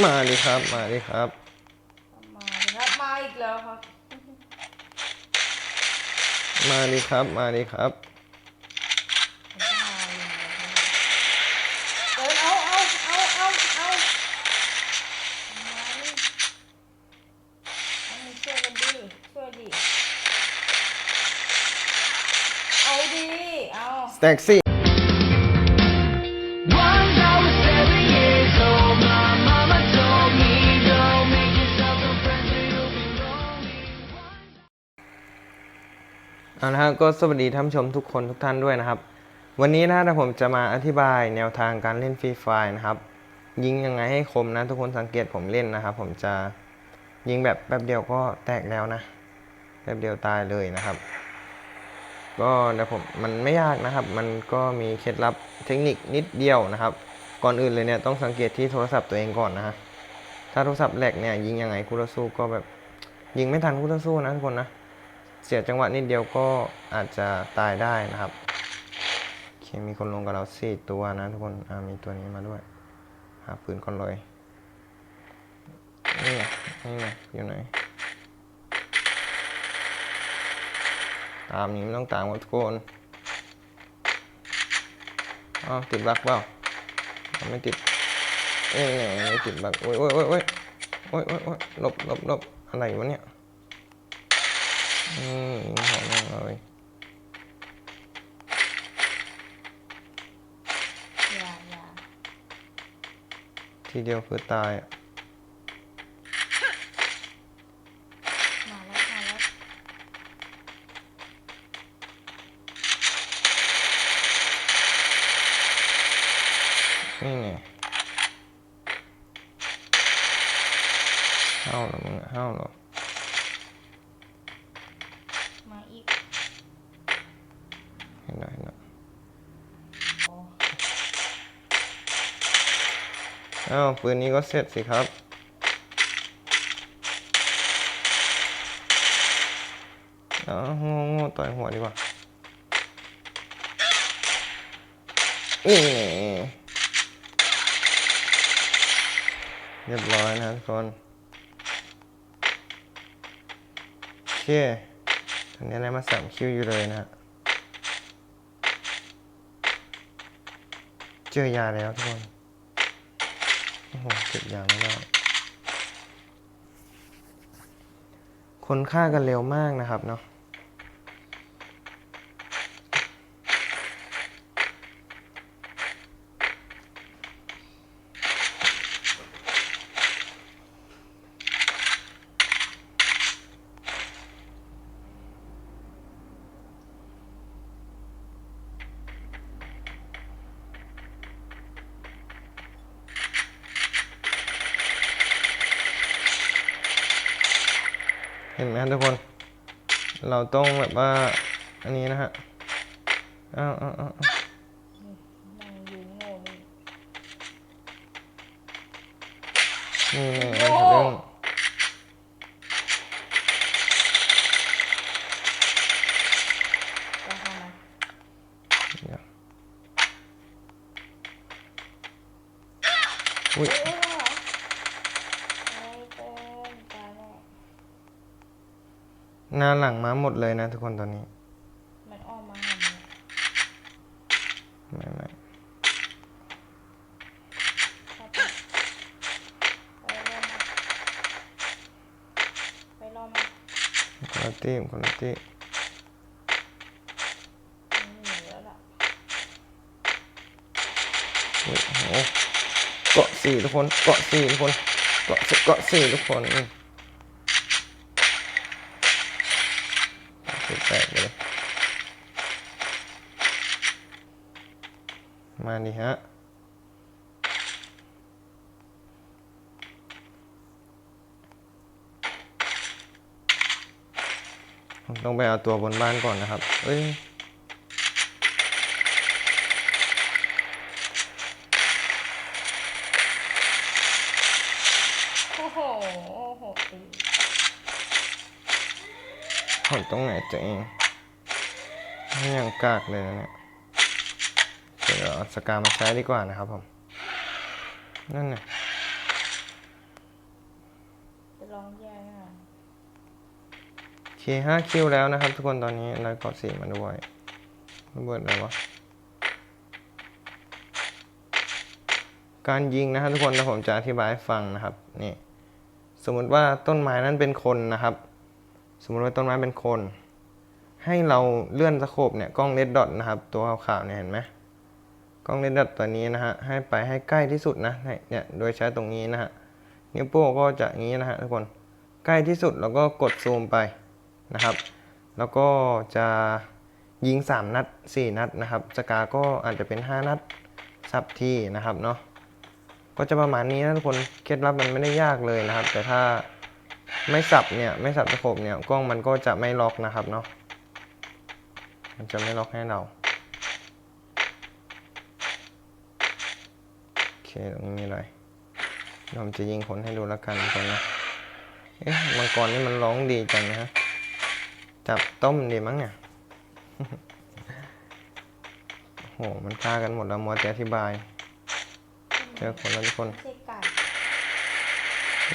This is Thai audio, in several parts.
มาดิครับ มาดิครับ มาเลยครับ มาอีกแล้วครับ มาดิครับ มาดิครับมันจะมาอย่างไรครับเดินเอาเอาเอาเอาเอาทำไมเอามึงช่วยกันดิช่วยดิ เอาดิ เอาสแต็กซี่ เอาละครับก็สวัสดีท่านชมทุกคนทุกท่านด้วยนะครับ วันนี้นะผมจะมาอธิบายแนวทางการเล่นฟรีไฟนะครับ ยิงยังไงให้คมนะ ทุกคนสังเกตผมเล่นนะครับ ผมจะยิงแบบแป๊บเดียวก็แตกแล้วนะแป๊บเดียวตายเลยนะครับ ก็เดี๋ยวผมมันไม่ยากนะครับ มันก็มีเคล็ดลับเทคนิคนิดเดียวนะครับ ก่อนอื่นเลยเนี่ยต้องสังเกตที่โทรศัพท์ตัวเองก่อนนะฮะถ้าโทรศัพท์แหลกเนี่ยยิงยังไงคู่ต่อสู้ก็แบบยิงไม่ทันคู่ต่อสู้นะทุกคนนะ เสียจังหวะนิดเดียวก็อาจจะตายได้นะครับโอเคมีคนลงกับเราสี่ตัวนะทุกคนมีตัวนี้มาด้วยหาปืนก่อนเลยนี่ไงนี่ไงอยู่ไหนตามนี้ไม่ต้องตามทุกคนอ้าวติดบักเปล่าไม่ติดเอ้ยไม่ติดบักโอ้ยโอ้ยโอ้ยโอ้ยโอ้ยโอ้ยโอ้ยหลบหลบหลบอะไรวะเนี่ย อืมยิงหัวแม่งเลยอย่าอย่าทีเดียวคือตายอะมาแล้วมาแล้วนี่ไงห้าวเหรอมึงอะห้าวเหรอ มาอีก เห็นแล้วเห็นแล้ว โอ้ อ้าวปืนนี้ก็เสร็จสิครับ อ้าวโง่โง่ต่อยหัวดีกว่านี่เรียบร้อยนะทุกคนโอเคตอนนี้ได้มาสามคิวอยู่เลยนะฮะเจอยาแล้วทุกคน โอ้โหเก็บยาไม่ได้คนฆ่ากันเร็วมากนะครับเนาะ ห็นไหมครับทุกคน เราต้องแบบว่า อันนี้นะฮะอ้าวอ้าวอ้าวอ้าวนั่งยืนโง่นี่นี่นี่นี่เรื่องจะทำไมเดี๋ยวอุ้ย เอ้ยเหรอไอ้เต้นตายแล้ว หน้าหลังมาหมดเลยนะทุกคนตอนนี้ มันอ้อมมาหาเนี่ยไม่ไม่เข้าไปไปรอมาไปรอมาคนละตีมคนละตีมันหนีแล้วล่ะอุ้ยโอ้โหเกาะสี่ทุกคน เกาะสี่ทุกคน เกาะสี่เกาะสี่ทุกคนอืมสุดแตกเลยมาดิฮะต้องไปเอาตัวบนบ้านก่อนนะครับ เอ้ย โอ้โหโอ้โหตี ผมตรงไหนตัวเองไม่ยังกากเลยนะเนี่ยเดี๋ยวเอาสกามาใช้ดีกว่านะครับผม นั่นน่ะลองแยกหน่อยโอเคห้าคิวแล้วนะครับ ทุกคนตอนนี้แล้วก็สี่มาด้วยระเบิดอะไรวะการยิงนะครับทุกคนนะผมจะอธิบายให้ฟังนะครับนี่สมมุติว่าต้นไม้นั้นเป็นคนนะครับ สมมติว่าต้นไม้เป็นคน ให้เราเลื่อนสโคปเนี่ยกล้องเลดดอทนะครับ ตัวขาวๆเนี่ยเห็นไหมกล้องเลดดอทตัวนี้นะฮะให้ไปให้ใกล้ที่สุดนะเนี่ยโดยใช้ตรงนี้นะฮะนิ้วโป้งก็จะอย่างนี้นะฮะทุกคนใกล้ที่สุดแล้วก็กดซูมไปนะครับ แล้วก็จะยิง 3 นัด 4 นัดนะครับสกาก็อาจจะเป็น 5 นัดสับที่นะครับเนาะก็จะประมาณนี้นะทุกคนเคล็ดลับมันไม่ได้ยากเลยนะครับ แต่ถ้า ไม่สับเนี่ยไม่สับตะขบเนี่ยกล้องมันก็จะไม่ล็อกนะครับเนาะมันจะไม่ล็อกให้เราโอเคตรงนี้มีอะไรเราจะยิงคนให้ดูแล้วกันก่อนนะเอ๊ะมังกรนี่มันร้องดีจังนะฮะจับต้มดีมั้งเนี่ยโหมันฆ่ากันหมดแล้วมัวแต่อธิบาย เจอคนแล้วทุกคนไม่ใช่ไก่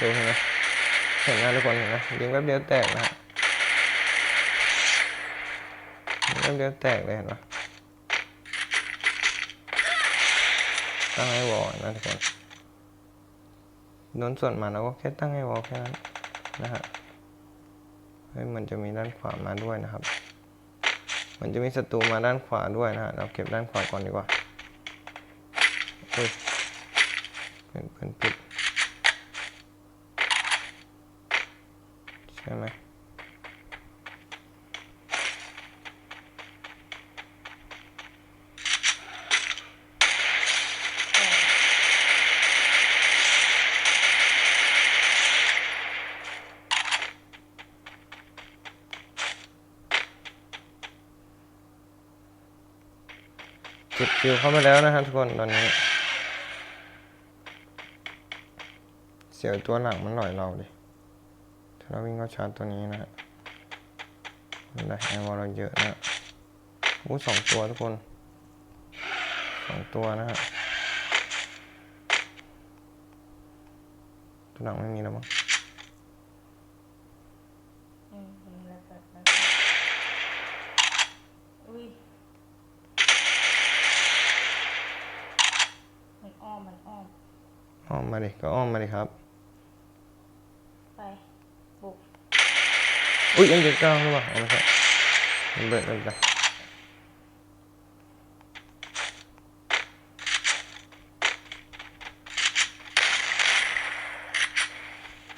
ดูเห็นไหม เห็นนะทุกคนเห็นไหมยิงแป๊บเดียวแตกนะฮะแป๊บเดียวแตกเลยเห็นปะตั้งให้วอลนะทุกคนโดนส่วนมาเราก็แค่ตั้งให้วอลแค่นั้นนะฮะเฮ้ยมันจะมีด้านขวามาด้วยนะครับ มันจะมีศัตรูมาด้านขวาด้วยนะฮะเราเก็บด้านขวาก่อนดีกว่าเฮ้ยเป็นเป็นปิด ใช่ไหม จุดคิวเข้ามาแล้วนะครับทุกคนตอนนี้ เสียวตัวหลังมันหล่อยเราดิถ้าเราวิ่งเข้าชาร์จตัวนี้นะฮะมันได้ไอวอลเราเยอะนะอู้สองตัวทุกคนสองตัวนะฮะตัวหลังไม่มีแล้วมั้ง อืมมันแล้วแบบนั้นอุ้ยมันอ้อม มันอ้อม อ้อมมาดิก็อ้อมมาดิครับ ไปบุกอุ้ยยังเจ็ดเก้าหรือเปล่าเอาไม่ใช่มันเบิดเลยจ้ะ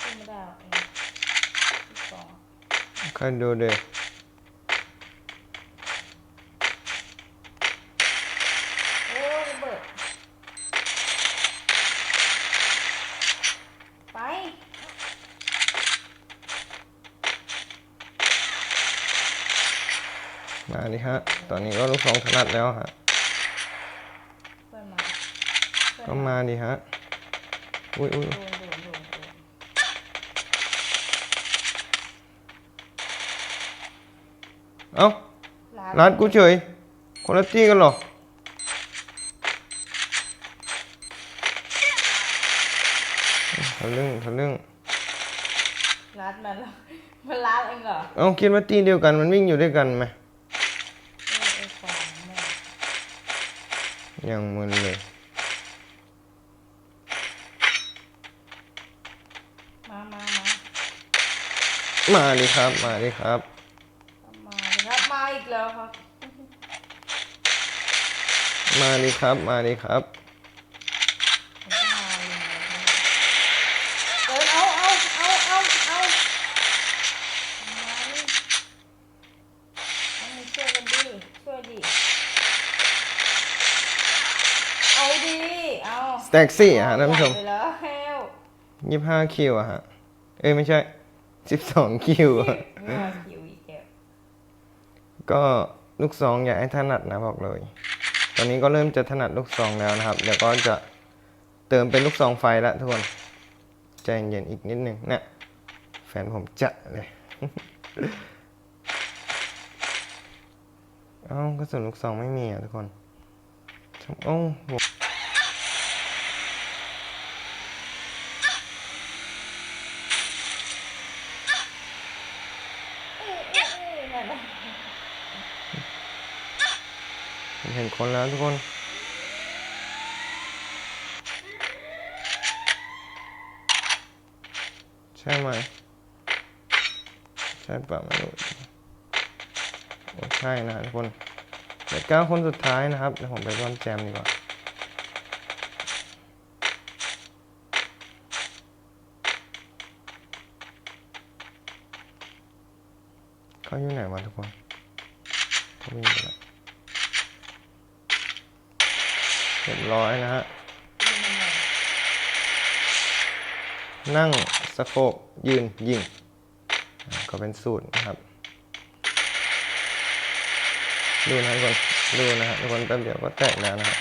ขึ้นไม่ได้หรอกเองที่สองค่อยดูเด้อ โอ้ระเบิด ไป มาดิฮะ ตอนนี้ก็ลูกสองถนัดแล้วฮะเพื่อนมาเพื่อนก็มาดิฮะ อุ้ยอุ้ยโดนโดนโดนโดนเอ้า ร้านกูเฉย คนละที่กันเหรอ ทะลึ่งทะลึ่งรัดมันแล้วมันรัดเองเหรอ เอ้าคิดว่าตีเดียวกันมันวิ่งอยู่ด้วยกันไหม เออไอ้สองแม่ ยังมึนเลยมามามามาดิครับมาดิครับ มาเลยครับ มาอีกแล้วครับ มาดิครับมาดิครับ มันก็มาเลยนะครับเดินเอาเอาเอาเอาเอาทำไมเอามาช่วยกันดิช่วยดิเอาดิเอา ส แต็กซี่อะฮะท่านผู้ชมใหญ่ไปแล้วเฮลยี่ห้าคิวอะฮะ เอ้ยไม่ใช่สิบสองคิวอะไม่มาคิวอีกแล้วก็ลูกซองอยากให้ถนัดนะบอกเลย ตอนนี้ก็เริ่มจะถนัดลูกซองแล้วนะครับ เดี๋ยวก็จะเติมเป็นลูกซองไฟแล้วทุกคนใจเย็นๆอีกนิดนึงเนี่ยแฟนผมจะเลยเอ้ากระสุนลูกซองไม่มีอะทุกคนทำเอ้าหัว เห็น คนแล้วทุกคนใช่ไหมใช่ปะไม่รู้โอ้ใช่นะทุกคนเดี๋ยวเก้าคนสุดท้ายนะครับเดี๋ยวผมไปร่วมแจมดีกว่าเขาอยู่ไหนวะทุกคนเขาวิ่งไปแล้ว เรียบร้อยนะฮะ นั่งสะโพกยืนยิง ก็เป็นสูตรนะครับ ดูนะทุกคนดูนะฮะทุกคนแป๊บเดียวก็แตกแล้วนะฮะ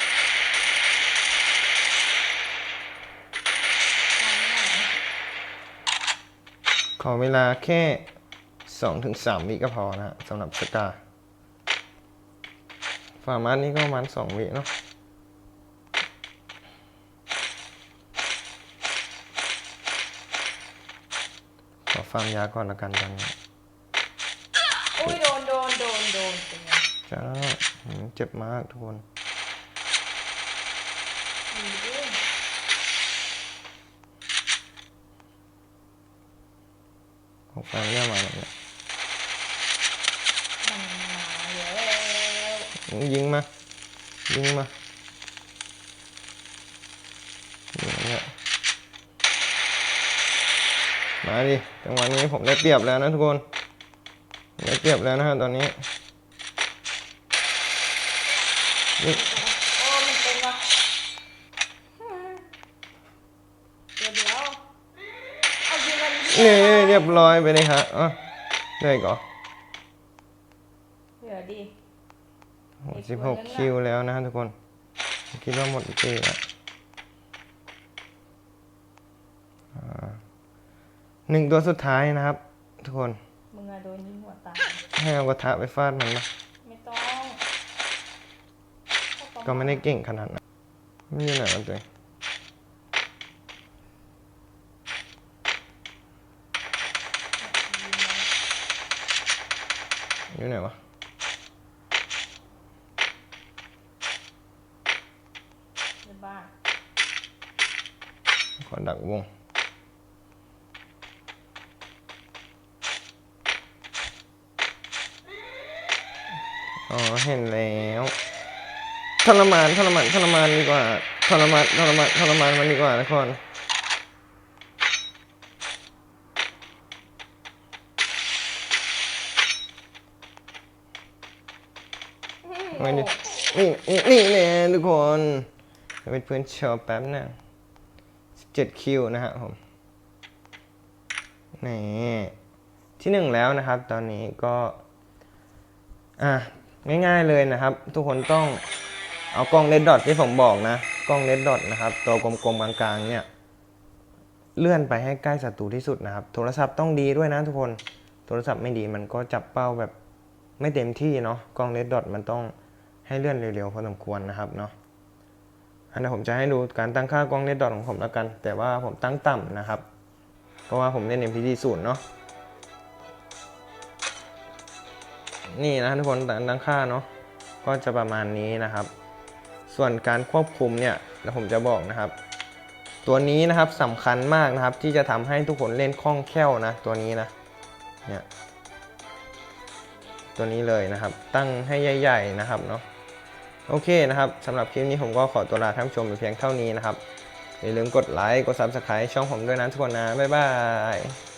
ขอเวลาแค่สองถึงสามวิก็พอนะฮะสำหรับสกาฟาร์มาสนี่ก็ประมาณสองวิเนาะ อฟาร์มยาก่อนละกันตอนนี้อุ้ยโดนโดนโดนโดนเป็นไงจ้าอืมเจ็บมากทุกคนดีดิของฟาร์มเนี่ยมาแล้วเนี่ยมันมาแล้วยิงมา ยิงมายิงเนี่ย มาดิจังหวะนี้ผมได้เปรียบแล้วนะทุกคนผมได้เปรียบแล้วนะฮะตอนนี้นี่โอ้มันเป็นวะเดี๋ยวเดี๋ยวเอายิงมันดินี่เรียบร้อยไปเลยฮะอะได้ก่อนเดี๋ยวดิโหสิบหกคิวแล้วนะฮะทุกคน คิดว่าหมดปีแล้วอ่า หนึ่งตัวสุดท้ายนะครับ ทุกคนมึงอะโดนยิงหัวตายให้เอากระทะไปฟาดมันนะไม่ต้องก็ไม่ได้เก่งขนาดนั้นไม่อยู่ไหนมันตัวเองอยู่ไหนวะในบ้านขอดักวง อ๋อเห็นแล้วทรมานทรมานทรมานดีกว่าทรมานทรมานทรมานมันดีกว่าทุกคนม่ดินี่นี่นี่แน่ทุกคนจะเป็นเพื่อนโชว์แป๊บหนึง17คิวนะฮะผมนี่ที่หนึ่งแล้วนะครับ ตอนนี้ก็ อะ ง่ายๆเลยนะครับ ทุกคนต้องเอากล้องเลดดอทที่ผมบอกนะ กล้องเลดดอทนะครับ ตัวกลมๆกลางๆเนี่ยเลื่อนไปให้ใกล้ศัตรูที่สุดนะครับ โทรศัพท์ต้องดีด้วยนะทุกคน โทรศัพท์ไม่ดีมันก็จับเป้าแบบไม่เต็มที่เนาะ กล้องเลดดอทมันต้องให้เลื่อนเร็วๆพอสมควรนะครับเนาะ อันนี้ผมจะให้ดูการตั้งค่ากล้องเลดดอทของผมแล้วกัน แต่ว่าผมตั้งต่ำนะครับ เพราะว่าผมเล่น MPD ศูนย์เนาะ นี่นะทุกคนตั้งค่าเนาะก็จะประมาณนี้นะครับ ส่วนการควบคุมเนี่ยเดี๋ยวผมจะบอกนะครับ ตัวนี้นะครับสำคัญมากนะครับ ที่จะทำให้ทุกคนเล่นคล่องแคล่วนะ ตัวนี้นะเนี่ยตัวนี้เลยนะครับ ตั้งให้ใหญ่ ๆนะครับเนาะโอเคนะครับสำหรับคลิปนี้ผมก็ขอตัวลาท่านผู้ชมไปเพียงเท่านี้นะครับอย่าลืมกดไลค์กด Subscribe ช่องผมด้วยนะทุกคนนะ บ๊ายบาย